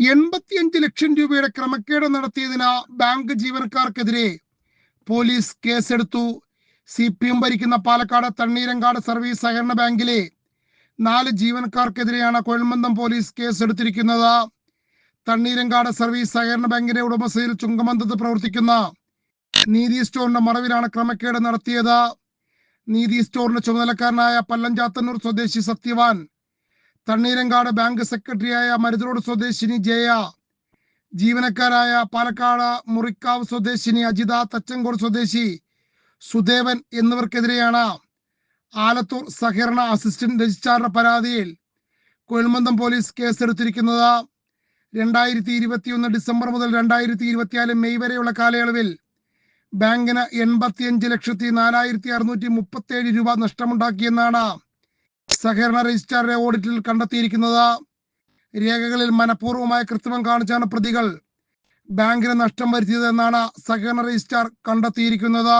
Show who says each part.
Speaker 1: എൺപത്തിയഞ്ച് ലക്ഷം രൂപയുടെ ക്രമക്കേട് നടത്തിയതിന് ബാങ്ക് ജീവനക്കാർക്കെതിരെ പോലീസ് കേസെടുത്തു. സി പി എം ഭരിക്കുന്ന പാലക്കാട് തണ്ണീരങ്കാട് സർവീസ് സഹകരണ ബാങ്കിലെ നാല് ജീവനക്കാർക്കെതിരെയാണ് കൊഴൽമന്ദം പോലീസ് കേസെടുത്തിരിക്കുന്നത്. തണ്ണീരങ്കാട് സർവീസ് സഹകരണ ബാങ്കിന്റെ ഉടമസ്ഥയിൽ ചുങ്കമന്തത്ത് പ്രവർത്തിക്കുന്ന നീതി സ്റ്റോറിന്റെ മറവിലാണ് ക്രമക്കേട് നടത്തിയത്. നീതി സ്റ്റോറിന്റെ ചുമതലക്കാരനായ പല്ലഞ്ചാത്തന്നൂർ സ്വദേശി സത്യവാൻ തണ്ണീരങ്കാട് ബാങ്ക് സെക്രട്ടറിയായ മരുതോട് സ്വദേശിനി ജയ ജീവനക്കാരായ പാലക്കാട് മുറിക്കാവ് സ്വദേശിനി അജിത തച്ചങ്കോട് സ്വദേശി സുദേവൻ എന്നിവർക്കെതിരെയാണ് ആലത്തൂർ സഹകരണ അസിസ്റ്റന്റ് രജിസ്ട്രാറുടെ പരാതിയിൽ കുഴൽമന്ദം പോലീസ് കേസെടുത്തിരിക്കുന്നത്. രണ്ടായിരത്തി ഇരുപത്തിയൊന്ന് ഡിസംബർ മുതൽ രണ്ടായിരത്തി ഇരുപത്തിനാല് മെയ് വരെയുള്ള കാലയളവിൽ ബാങ്കിന് എൺപത്തിയഞ്ച് ലക്ഷത്തി നാലായിരത്തി അറുന്നൂറ്റി മുപ്പത്തി ഏഴ് രൂപ നഷ്ടമുണ്ടാക്കിയെന്നാണ് സഹകരണ രജിസ്ട്രാറുടെ ഓഡിറ്റിൽ കണ്ടെത്തിയിരിക്കുന്നത് രേഖകളിൽ മനഃപൂർവമായ കൃത്രിമം കാണിച്ചാണ് പ്രതികൾ. ബാങ്കിന് നഷ്ടം വരുത്തിയതെന്നാണ് സഹകരണ രജിസ്ട്രാർ കണ്ടെത്തിയിരിക്കുന്നത്.